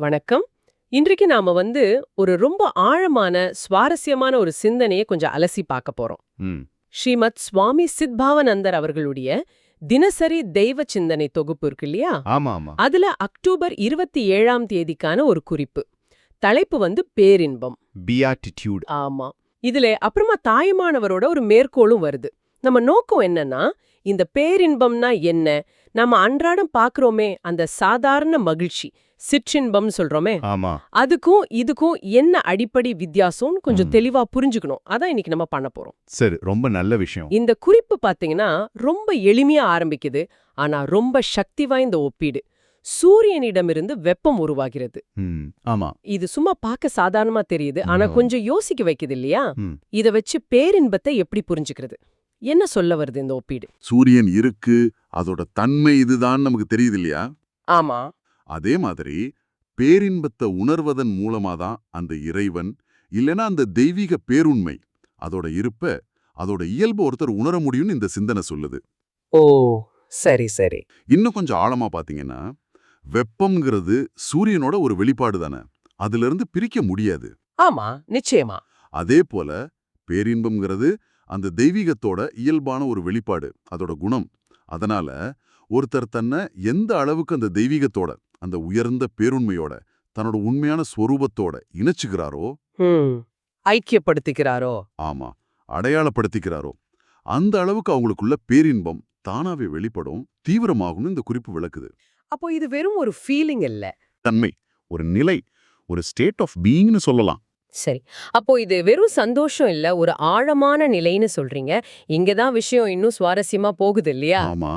வணக்கம். இன்றைக்கு நாம வந்து ஒரு ரொம்ப ஆழமான சுவாரஸ்யமான ஒரு சிந்தனையை கொஞ்சம் அலசி பார்க்க போறோம். ஸ்ரீமத் சுவாமி சித்பாவனந்தர் அவர்களுடைய தினசரி தெய்வ சிந்தனை தொகுப்பு இருக்கு இல்லையா? அதுல அக்டோபர் இருபத்தி ஏழாம் தேதிக்கான ஒரு குறிப்பு. தலைப்பு வந்து பேரின்பம். ஆமா. இதுல அப்புறமா தாயுமானவரோட ஒரு மேற்கோளும் வருது. நம்ம நோக்கம் என்னன்னா இந்த பேரின்பம்னா என்ன? நம்ம அன்றாடம் பாக்குறோமே அந்த சாதாரண மகிழ்ச்சி சிற்றின்பம் சொல்றோமே. அதுக்கும் இதுக்கும் என்ன அடிப்படை வித்தியாசம்னு கொஞ்சம். தெளிவா புரிஞ்சுக்கணும். அதான் இன்னைக்கு நம்ம பண்ண போறோம். சரி ரொம்ப நல்ல விஷயம். இந்த குறிப்பு பாத்தீங்கன்னா ரொம்ப எளிமையா ஆரம்பிக்குது. ஆனா ரொம்ப சக்தி வாய்ந்த ஒப்பீடு. சூரியனிடமிருந்து வெப்பம் உருவாகிறது. ஆமா. இது சும்மா பார்க்க சாதாரணமா தெரியுது. ஆனா. கொஞ்சம் யோசிக்க வைக்குது இல்லையா. இத வச்சு பேரின்பத்தை எப்படி புரிஞ்சுக்கிறது? என்ன சொல்ல வருது இந்த ஒப்பீடு? சூரியன் இருக்கு அதோட தன்மை இதுதான் நமக்கு தெரியுது இல்லையா ஆமா. அதே மாதிரி பேரின்பத்தை உணர்வதன் மூலமா தான் அந்த இறைவன் இல்லனா அந்த தெய்வீக பேருண்மை அதோட இருப்ப அதோட இயல்பு ஒருத்தர் உணர முடியும்னு இந்த சிந்தனை சொல்லுது. ஓ சரி சரி. இன்னும் கொஞ்சம் ஆழமா பாத்தீங்கன்னா வெப்பம்ங்கிறது சூரியனோட ஒரு வெளிப்பாடு தானே அதுல இருந்து பிரிக்க முடியாது. ஆமா நிச்சயமா. அதே போல பேரின்பம்ங்கிறது அந்த தெய்வீகத்தோட இயல்பான ஒரு வெளிப்பாடு அதோட குணம். அதனால ஒருத்தர் தன்னை எந்த அளவுக்கு அந்த தெய்வீகத்தோட அந்த உயர்ந்த பேருண்மையோட தன்னோட உண்மையான ஸ்வரூபத்தோட இணைச்சுக்கிறாரோ ஐக்கியப்படுத்திக்கிறாரோ? ஆமா அடையாளப்படுத்திக்கிறாரோ. அந்த அளவுக்கு அவங்களுக்குள்ள பேரின்பம் தானாவே வெளிப்படும் தீவிரமாகும்னு இந்த குறிப்பு விளக்குது. அப்போ இது வெறும் ஒரு ஃபீலிங் இல்ல. தன்மை ஒரு நிலை ஒரு ஸ்டேட் ஆஃப் பீயிங்னு சொல்லலாம். சரி. அப்போ இது வெறும் சந்தோஷம் இல்ல ஒரு ஆழமான நிலைன்னு சொல்றீங்க. இங்கதான் விஷயம் இன்னும் சுவாரஸ்யமா போகுது இல்லையா? ஆமா.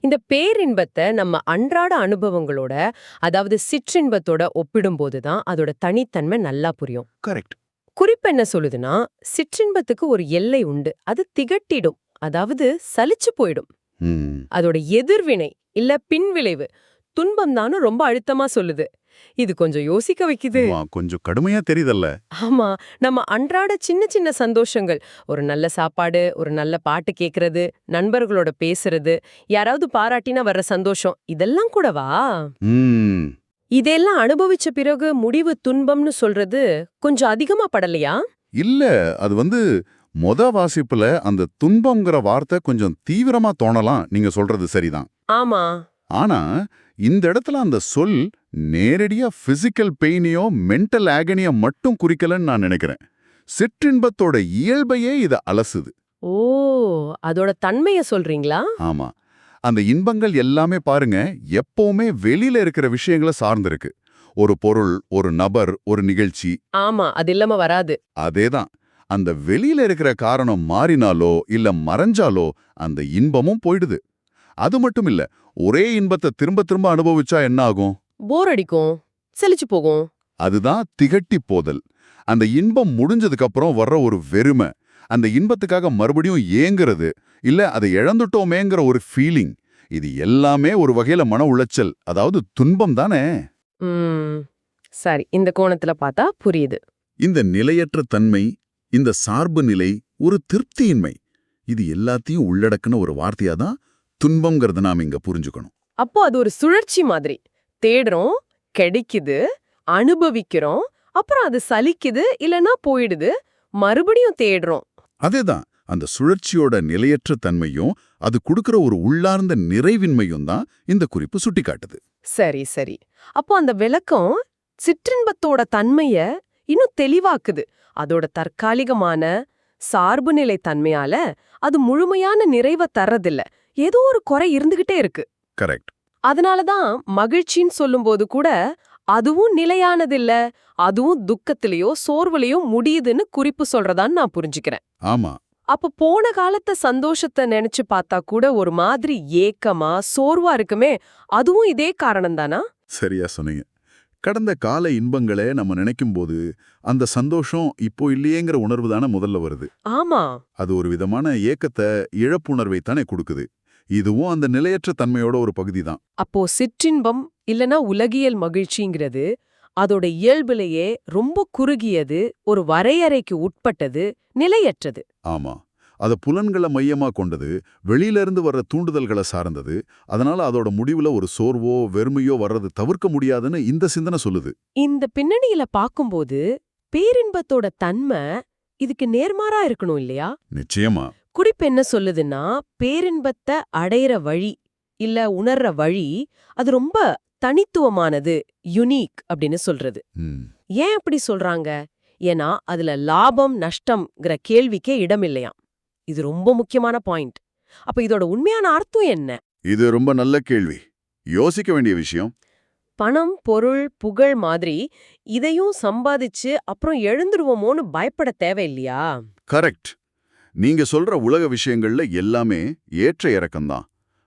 இந்த பேரின்பத்தை நம்ம அன்றாட அனுபவங்களோட அதாவது சிற்றின்பத்தோட ஒப்பிடும்போது தான் அதோட தனித்தன்மை நல்லா புரியும். கரெக்ட். குறிப்பு என்ன சொல்லுதுன்னா சிற்றின்பத்துக்கு ஒரு எல்லை உண்டு. அது திகட்டிடும். அதாவது சலிச்சு போயிடும். அதோட எதிர்வினை இல்ல பின்விளைவு துன்பம் தானும் ரொம்ப அழுத்தமா சொல்லுது. இது கொஞ்சம் யோசிக்க வைக்குது. கொஞ்சம் கடுமையா தெரியுதல்ல. ஆமா நம்ம அன்றாட சின்ன சின்ன சந்தோஷங்கள். ஒரு நல்ல சாப்பாடு ஒரு நல்ல பாட்டு கேக்குறது நண்பர்களோட பேசுறது யாராவது பாராட்டினா வர்ற சந்தோஷம் இதெல்லாம் கூடவா? இதெல்லாம் அனுபவிச்ச பிறகு முடிவு துன்பம்னு சொல்றது கொஞ்சம் அதிகமா படலையா? இல்ல அது வந்து மொத வாசிப்புல அந்த துன்பம்ங்கிற வார்த்தை கொஞ்சம் தீவிரமா தோணலாம். நீங்க சொல்றது சரிதான். ஆமா. ஆனா இந்த இடத்துல அந்த சொல் நேரடியா பிசிக்கல் பெயினையோ மென்டல் ஆகனியோ மட்டும் குறிக்கலன்னு நான் நினைக்கிறேன். சிற்றின்பத்தோட இயல்பையே இத அலசுது. ஓ அதோட தன்மைய சொல்றீங்களா? ஆமா. அந்த இன்பங்கள் எல்லாமே பாருங்க எப்பவுமே வெளியில இருக்கிற விஷயங்களை சார்ந்திருக்கு. ஒரு பொருள் ஒரு நபர் ஒரு நிகழ்ச்சி. ஆமா அது இல்லாம வராது. அதேதான். அந்த வெளியில இருக்கிற காரணம் மாறினாலோ இல்ல மறைஞ்சாலோ அந்த இன்பமும் போயிடுது. அது மட்டும் இல்ல ஒரே இன்பத்தை திரும்ப திரும்ப அனுபவிச்சா என்ன ஆகும் போர் அடிக்கும். செலிச்சு போகும். அதுதான் திகட்டி போதல். அந்த இன்பம் முடிஞ்சதுக்கு அப்புறம் வர்ற ஒரு வெறுமை. அந்த இன்பத்துக்காக மறுபடியும் ஏங்குறது. இல்ல அதை இழந்துட்டோமேங்கிற ஒரு ஃபீலிங் இது எல்லாமே ஒரு வகையில மன உளைச்சல். அதாவது துன்பம் தானே? சரி இந்த கோணத்துல பார்த்தா புரியுது. இந்த நிலையற்ற தன்மை இந்த சார்பு நிலை ஒரு திருப்தியின்மை. இது எல்லாத்தையும் உள்ளடக்குன ஒரு வார்த்தையா தான் துன்பம்ங்கிறத நாம இங்க புரிஞ்சுக்கணும். அப்போ அது ஒரு சுழற்சி மாதிரி. தேடுறோம் கிடைக்குது அனுபவிக்கிறோம் அப்புறம் அது சலிக்குது இல்லனா போயிடுது மறுபடியும் தேடுறோம். அதேதான். அந்த சுழற்சியோட நிலையற்ற தன்மையும் அது கொடுக்கிற ஒரு உள்ளார்ந்த நிறைவின்மையும் தான் இந்த குறிப்பு சுட்டிக்காட்டுது. சரி சரி. அப்போ அந்த விளக்கம் சிற்றின்பத்தோட தன்மைய இன்னும் தெளிவாக்குது. அதோட தற்காலிகமான சார்புநிலை தன்மையால அது முழுமையான நிறைவை தர்றதில்ல. ஏதோ ஒரு குறை இருந்துகிட்டே இருக்கு. கரெக்ட். அதனாலதான் மகிழ்ச்சின்னு சொல்லும்போது கூட அதுவும் நிலையானதில்ல அதுவும் துக்கத்திலயோ சோர்வுலயோ முடியுதுன்னு குறிப்பு சொல்றதான்னு நான் புரிஞ்சுக்கிறேன். ஆமா. அப்ப போன காலத்த சந்தோஷத்தை நினைச்சு பார்த்தா கூட ஒரு மாதிரி ஏக்கமா சோர்வா இருக்குமே அதுவும் இதே காரணம் தானா? சரியா சொன்னீங்க. கடந்த கால இன்பங்களே நம்ம நினைக்கும் போது அந்த சந்தோஷம் இப்போ இல்லையேங்கிற உணர்வு தானே முதல்ல வருது. ஆமா. அது ஒரு விதமான ஏக்கத்தை இழப்புணர்வை தானே கொடுக்குது. இதுவும் அந்த நிலையற்ற தன்மையோட ஒரு பகுதி தான் அப்போ சிற்றின்பம் இல்லனா உலகியல் மகிழ்ச்சிங்கிறது அதோட இயல்பிலேயே ரொம்ப குறுகியது ஒரு வரையறைக்கு உட்பட்டது நிலையற்றது. ஆமா. அத புலன்களை மையமா கொண்டது வெளியில இருந்து வர்ற தூண்டுதல்களை சார்ந்தது அதனால அதோட முடிவுல ஒரு சோர்வோ வெறுமையோ வர்றது தவிர்க்க முடியாதுன்னு இந்த சிந்தனை சொல்லுது. இந்த பின்னணியில பாக்கும்போது பேரின்பத்தோட தன்மை இதுக்கு நேர்மாறா இருக்கணும் இல்லையா? நிச்சயமா. குறிப்பு என்ன சொல்லுதுன்னா பேரின்பத்தை அடையிற வழி இல்ல உணர்ற வழி அது ரொம்ப தனித்துவமானது யுனிக் அப்படின்னு சொல்றது. ஏன் அப்படி சொல்றாங்க? ஏன்னா அதுல லாபம் நஷ்டம்ங்கிற கேள்விக்கே இடமில்லையாம் இது ரொம்ப முக்கியமான பாயிண்ட் அப்ப இதோட உண்மையான அர்த்தம் என்ன? இது ரொம்ப நல்ல கேள்வி. யோசிக்க வேண்டிய விஷயம். பணம் பொருள் புகழ் மாதிரி இதையும் சம்பாதிச்சு அப்புறம் எழுந்துருவோமோன்னு பயப்பட தேவையில்லையா? கரெக்ட் நீங்க சொல்ற உலக விஷயங்கள்ல எல்லாமே ஏற்ற இறக்கம்தான்.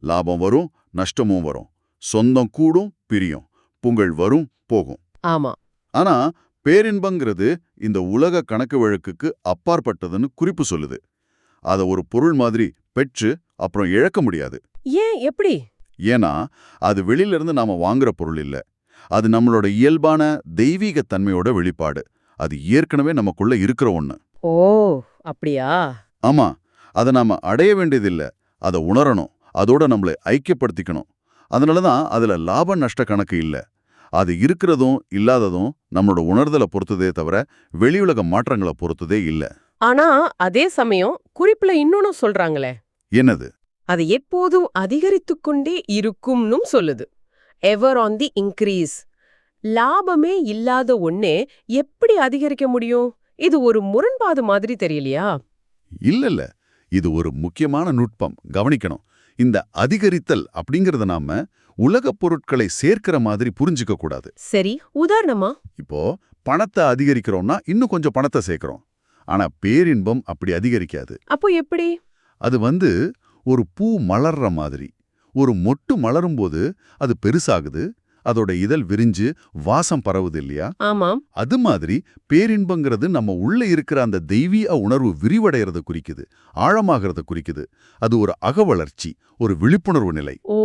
லாபம் வரும் நஷ்டமும் வரும். சொந்தம் கூடும் பிரியும். புகழ் வரும் போகும். ஆமா. ஆனா பேரின்பங்கிறது இந்த உலக கணக்கு வழக்குக்கு அப்பாற்பட்டதுன்னு குறிப்பு சொல்லுது. அத ஒரு பொருள் மாதிரி பெற்று அப்புறம் இழக்க முடியாது. ஏன்? எப்படி? ஏன்னா அது வெளியில இருந்து நாம வாங்குற பொருள் இல்ல. அது நம்மளோட இயல்பான தெய்வீக தன்மையோட வெளிப்பாடு. அது ஏற்கனவே நமக்குள்ள இருக்கிற ஒண்ணு. ஓ அப்படியா? ஆமா அதை நாம அடைய வேண்டியதில்ல. அதை உணரணும். அதோட நம்மளை ஐக்கியப்படுத்திக்கணும். அதனால தான் அதுல லாப நஷ்ட கணக்கு இல்ல. அது இருக்கிறதும் இல்லாததும் நம்மளோட உணர்தலை பொறுத்ததே தவிர வெளியுலக மாற்றங்களை பொறுத்ததே இல்ல. ஆனா அதே சமயம் குறிப்புல இன்னொன்னு சொல்றாங்களே. என்னது? அது எப்போதும் அதிகரித்துக் கொண்டே இருக்கும்னும் சொல்லுது. எவர் ஆன் தி இன்க்ரீஸ் லாபமே இல்லாத ஒண்ணே எப்படி அதிகரிக்க முடியும்? இது ஒரு முரண்பாடு மாதிரி தெரியலையா? இல்ல இல்ல இது ஒரு முக்கியமான நுட்பம். கவனிக்கணும். இந்த அதிகரித்தல் அப்படிங்கறத நாம உலகப் பொருட்களை சேர்க்கிற மாதிரி புரிஞ்சுக்க கூடாது. சரி உதாரணமா? இப்போ பணத்தை அதிகரிக்கிறோம்னா இன்னும் கொஞ்சம் பணத்தை சேர்க்கிறோம். ஆனா பேரின்பம் அப்படி அதிகரிக்காது. அப்போ எப்படி? அது வந்து ஒரு பூ மலர்ற மாதிரி. ஒரு மொட்டு மலரும்போது அது பெருசாகுது அதோட இதழ் விரிஞ்சு வாசம் பரவுது இல்லையா? ஆமாம். அது மாதிரி பேரின்பங்கிறது நம்ம உள்ள இருக்கிற அந்த தெய்வீக உணர்வு விரிவடைறத குறிக்குது ஆழமாகிறத குறிக்குது. அது ஒரு அகவளர்ச்சி ஒரு விழிப்புணர்வு நிலை. ஓ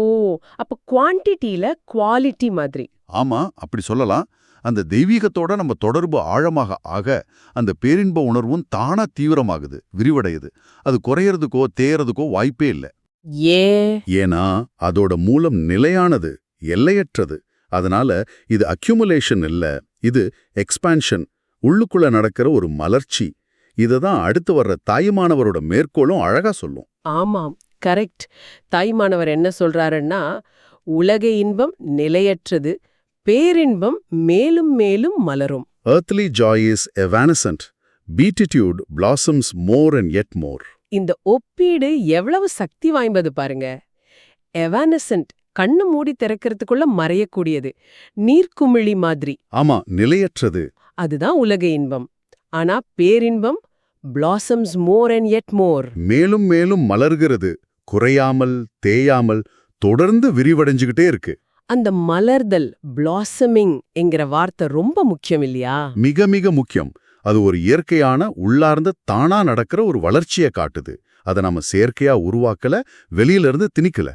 அப்ப குவான்டிட்டில குவாலிட்டி மாதிரி. ஆமா அப்படி சொல்லலாம். அந்த தெய்வீகத்தோட நம்ம தொடர்பு ஆழமாக ஆக அந்த பேரின்ப உணர்வும் தானா தீவிரமாகுது விரிவடையுது. அது குறையறதுக்கோ தேயறதுக்கோ வாய்ப்பே இல்லை. ஏ ஏன்னா அதோட மூலம் நிலையானது எல்லையற்றது. அதனால இது அக்யூமுலேஷன் இல்ல இது எக்ஸ்பான்ஷன் உள்ளுக்குள்ள நடக்கிற ஒரு மலர்ச்சி. இதை தான் அடுத்து வர்ற தாயுமானவரோட மேற்கோளும் அழகா சொல்லும். ஆமாம் கரெக்ட் தாய்மானவர் என்ன சொல்றாருன்னா உலக இன்பம் நிலையற்றது பேரின்பம் மேலும் மேலும் மலரும். Earthly joy is evanescent. Beatitude blossoms more and yet more. இந்த ஒப்பீடு எவ்வளவு சக்தி வாய்ந்தது பாருங்க. எவானசன்ட் கண்ணு மூடி திறக்கிறதுக்குள்ள மறையக்கூடியது. நீர்க்குமிழி மாதிரி. ஆமா நிலையற்றது. அதுதான் உலக இன்பம். ஆனா பேரின்பம் blossoms more and yet more மேலும் மேலும் மலர்கிறது. குறையாமல் தேயாமல் தொடர்ந்து விரிவடைஞ்சுகிட்டே இருக்கு. அந்த மலர்தல் பிளாசமிங் என்கிற வார்த்தை ரொம்ப முக்கியம் இல்லையா? மிக மிக முக்கியம். அது ஒரு இயற்கையான உள்ளார்ந்த தானா நடக்கிற ஒரு வளர்ச்சியை காட்டுது. அதை நாம செயற்கையா உருவாக்கல வெளியில இருந்து திணிக்கல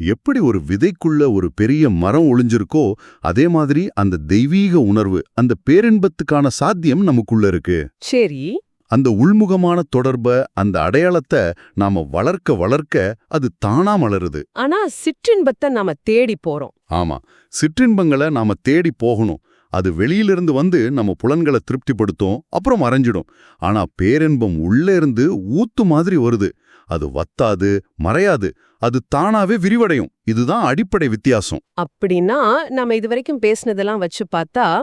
எப்படி ஒரு விதைக்குள்ள ஒரு பெரிய மரம் ஒளிஞ்சிருக்கோ அதே மாதிரி அந்த தெய்வீக உணர்வு அந்த பேரின்பத்துக்கான சாத்தியம் நமக்குள்ள இருக்கு. சரி. அந்த உள்முகமான தொடர்ப அந்த அடையாளத்தை நாம வளர்க்க வளர்க்க அது தானா மலருது. ஆனா சிற்றின்பத்தை நாம தேடி போறோம். ஆமா. சிற்றின்பங்களை நாம தேடி போகணும். அது வெளியிலிருந்து வந்து நம்ம புலன்களை திருப்திப்படுத்தும் அப்புறம் மறைஞ்சிடும். ஆனா பேரின்பம் உள்ளே இருந்து ஊத்து மாதிரி வருது. அது வத்தாது மறையாது. அது தானாவே விரிவடையும். இதுதான் அடிப்படை வித்தியாசம். அப்படின்னா நம்ம இதுவரைக்கும் பேசினதெல்லாம் வச்சு பார்த்தா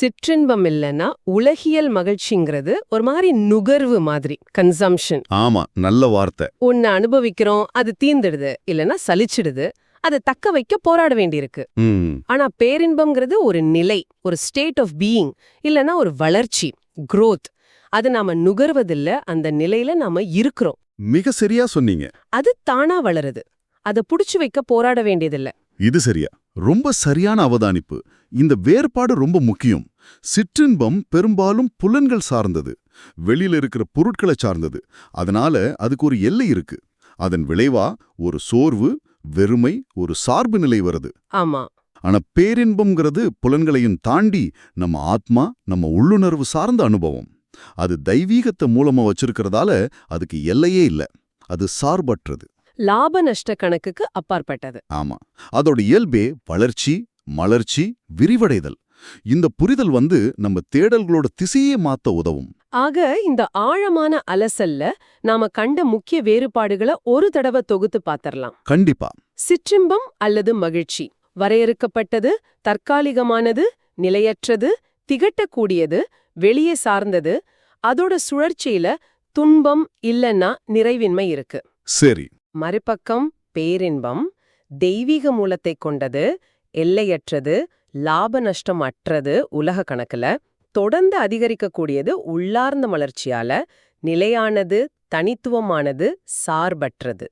சிற்றின்பம் இல்லைன்னா உலகியல் மகிழ்ச்சிங்கிறது ஒரு மாதிரி நுகர்வு மாதிரி கன்சம்ஷன் ஆமா நல்ல வார்த்தை. ஒன்னு அனுபவிக்கிறோம் அது தீந்துடுது. இல்லைன்னா சலிச்சிடுது. அதை தக்க வைக்க போராட வேண்டியிருக்கு. ஆனா பேரின்பம்ங்கிறது ஒரு நிலை ஒரு ஸ்டேட் ஆஃப் பீயிங் இல்லனா ஒரு வளர்ச்சி growth. அது நாம நுகர்வதில்ல அந்த நிலையில நாம இருக்கிறோம். மிக சரியா சொன்னீங்க. அது தானா வளருது. அத புடிச்சு வைக்க போராட வேண்டியதில்ல. இது சரியா. ரொம்ப சரியான அவதானிப்பு. இந்த வேறுபாடு ரொம்ப முக்கியம். சிற்றின்பம் பெரும்பாலும் புலன்கள் சார்ந்தது. வெளியில இருக்கிற பொருட்களை சார்ந்தது. அதனால அதுக்கு ஒரு எல்லை இருக்கு. அதன் விளைவா ஒரு சோர்வு வெறுமை ஒரு சார்பு நிலை வருது ஆமா. ஆனா பேரின்பம்ங்கிறது புலன்களையும் தாண்டி நம்ம ஆத்மா நம்ம உள்ளுணர்வு சார்ந்த அனுபவம். அது தெய்வீகத்தை மூலமா வச்சிருக்கிறதால அதுக்கு எல்லையே இல்ல. அது சார்பற்றது. லாப நஷ்ட கணக்குக்கு அப்பாற்பட்டது. ஆமா. அதோட இயல்பே வளர்ச்சி மலர்ச்சி விரிவடைதல். இந்த புரிதல் வந்து நம்ம தேடல்களோட திசையே மாத்த உதவும். ஆக இந்த ஆழமான அலசல்ல நாம கண்ட முக்கிய வேறுபாடுகளை ஒரு தடவை தொகுத்து பாத்திரலாம். கண்டிப்பா. சிற்றின்பம் அல்லது மகிழ்ச்சி. வரையறுக்கப்பட்டது தற்காலிகமானது நிலையற்றது திகட்டக்கூடியது வெளியே சார்ந்தது அதோட சுழற்சியில துன்பம் இல்லன்னா நிறைவின்மை இருக்கு. சரி. மறுபக்கம் பேரின்பம் தெய்வீக மூலத்தை கொண்டது எல்லையற்றது லாப நஷ்டம் அற்றது உலக கணக்குல தொடர்ந்து அதிகரிக்கக்கூடியது உள்ளார்ந்த மலர்ச்சியால நிலையானது தனித்துவமானது சார்பற்றது.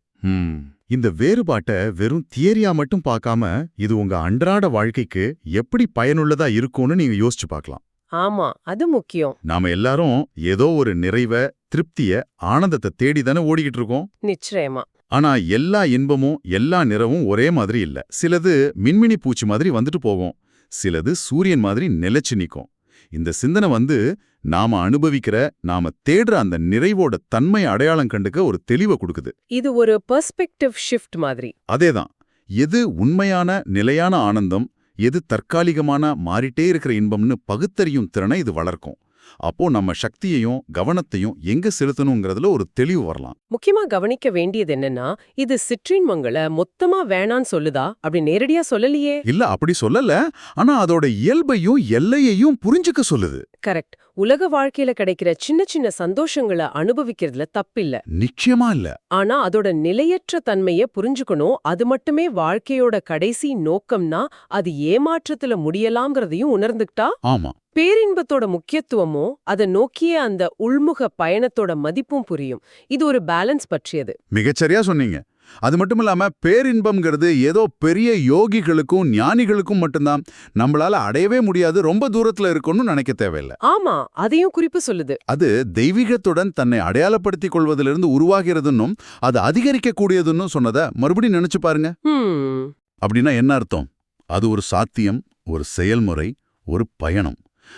இந்த வேறுபாட்ட வெறும் தியரியா மட்டும் பார்க்காம இது உங்க அன்றாட வாழ்க்கைக்கு எப்படி பயனுள்ளதா இருக்கும்னு நீங்க யோசிச்சு பார்க்கலாம். ஆமா அது முக்கியம். நாம எல்லாரும் ஏதோ ஒரு நிறைவ திருப்திய ஆனந்தத்தை தேடி தானே ஓடிக்கிட்டு இருக்கோம். நிச்சயமா. ஆனா எல்லா இன்பமும் எல்லா நிறமும் ஒரே மாதிரி இல்ல. சிலது மின்மினி பூச்சி மாதிரி வந்துட்டு போகும். சிலது சூரியன் மாதிரி நிலைச்சு நிக்கும். இந்த சிந்தனை வந்து நாம அனுபவிக்கிற நாம தேடுற அந்த நிறைவோட தன்மை அடையாளம் கண்டுக்க ஒரு தெளிவை கொடுக்குது. இது ஒரு பெர்ஸ்பெக்டிவ் ஷிஃப்ட் மாதிரி. அதேதான். எது உண்மையான நிலையான ஆனந்தம் எது தற்காலிகமான மாறிட்டே இருக்கிற இன்பம்னு பகுத்தறியும் திறனை இது வளர்க்கும். அப்போ நம்ம சக்தியையும் கவனத்தையும் எங்க செலுத்தணுங்கிறதுல ஒரு தெளிவு வரலாம். முக்கியமா கவனிக்க வேண்டியது என்னன்னா இது சிற்றின்மங்களை மொத்தமா வேணான்னு சொல்லுதா? அப்படி நேரடியா சொல்லலையே. இல்ல அப்படி சொல்லல. ஆனா அதோட இயல்பையும் எல்லையையும் புரிஞ்சுக்க சொல்லுது. கரெக்ட். உலக வாழ்க்கையில கிடைக்கிற சின்ன சின்ன சந்தோஷங்களை அனுபவிக்கிறதுல தப்பில்ல. நிச்சயமா இல்ல. ஆனா அதோட நிலையற்ற தன்மைய புரிஞ்சுக்கணும். அது மட்டுமே வாழ்க்கையோட கடைசி நோக்கம்னா அது ஏமாற்றத்துல முடியலாம்ங்கிறதையும் உணர்ந்துக்கிட்டா? ஆமா. பேரின்பத்தோட முக்கியத்துவமும் அதை நோக்கிய அந்த உள்முக பயணத்தோட மதிப்பும் புரியும். இது ஒரு பேலன்ஸ் பற்றியது. மிகச்சரியா சொன்னீங்க. அது மட்டும் இல்லாம பேரின்பம்ங்கிறது ஏதோ பெரிய யோகிகளுக்கும் ஞானிகளுக்கும் மட்டும்தான். நம்மளால அடையவே முடியாது. ரொம்ப தூரத்துல இருக்கும்னு நினைக்க தேவையில்லை. ஆமா அதையும் குறிப்பு சொல்லுது. அது தெய்வீகத்துடன் தன்னை அடையாளப்படுத்திக் கொள்வதிலிருந்து உருவாகிறதுன்னும் அது அதிகரிக்கக்கூடியதுன்னும் சொன்னதை மறுபடியும் நினைச்சு பாருங்க. அப்படின்னா என்ன அர்த்தம்? அது ஒரு சாத்தியம் ஒரு செயல்முறை ஒரு பயணம்.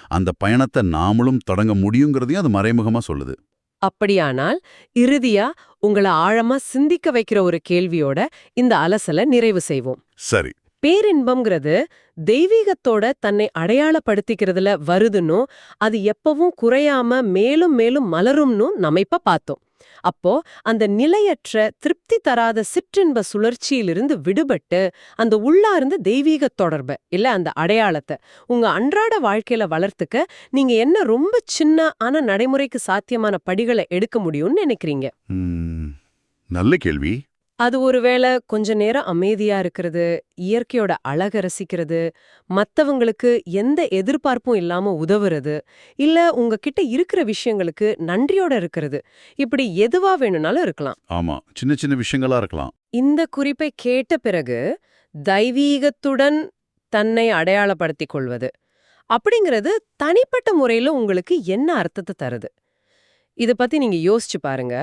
அந்த பயணத்தை நாமளும் தொடங்க முடியுங்கிறதையும் அது மறைமுகமா சொல்லுது. அப்படியானால் இறுதியா உங்களை ஆழமா சிந்திக்க வைக்கிற ஒரு கேள்வியோட இந்த அலசலை நிறைவு செய்வோம். சரி. பேரின்பம்ங்கிறது தெய்வீகத்தோட தன்னை அடையாளப்படுத்திக்கிறதுல வருதுன்னும் அது எப்பவும் குறையாம மேலும் மேலும் மலரும்னும் நம்ம இப்ப பார்த்தோம். அப்போ அந்த நிலையற்ற திருப்தி தராத சிற்றின்ப சுழற்சியிலிருந்து விடுபட்டு அந்த உள்ளார்ந்த தெய்வீக தொடர்பு இல்ல அந்த அடையாளத்தை உங்க அன்றாட வாழ்க்கையில வளர்த்துக்க நீங்க என்ன ரொம்ப சின்ன ஆன நடைமுறைக்கு சாத்தியமான படிகளை எடுக்க முடியும்னு நினைக்கிறீங்க? நல்ல கேள்வி. அது ஒருவேளை கொஞ்ச நேரம் அமைதியா இருக்கிறது இயற்கையோட அழக ரசிக்கிறது மத்தவங்களுக்கு எந்த எதிர்பார்ப்பும் இல்லாம உதவுறது இல்ல உங்ககிட்ட இருக்கிற விஷயங்களுக்கு நன்றியோட இருக்கிறது. இப்படி எதுவா வேணும்னாலும் இருக்கலாம். ஆமா சின்ன சின்ன விஷயங்களா இருக்கலாம். இந்த குறிப்பை கேட்ட பிறகு தெய்வீகத்துடன் தன்னை அடையாளப்படுத்திக் கொள்வது அப்படிங்கிறது தனிப்பட்ட முறையில உங்களுக்கு என்ன அர்த்தத்தை தருது? இத பத்தி நீங்க யோசிச்சு பாருங்க.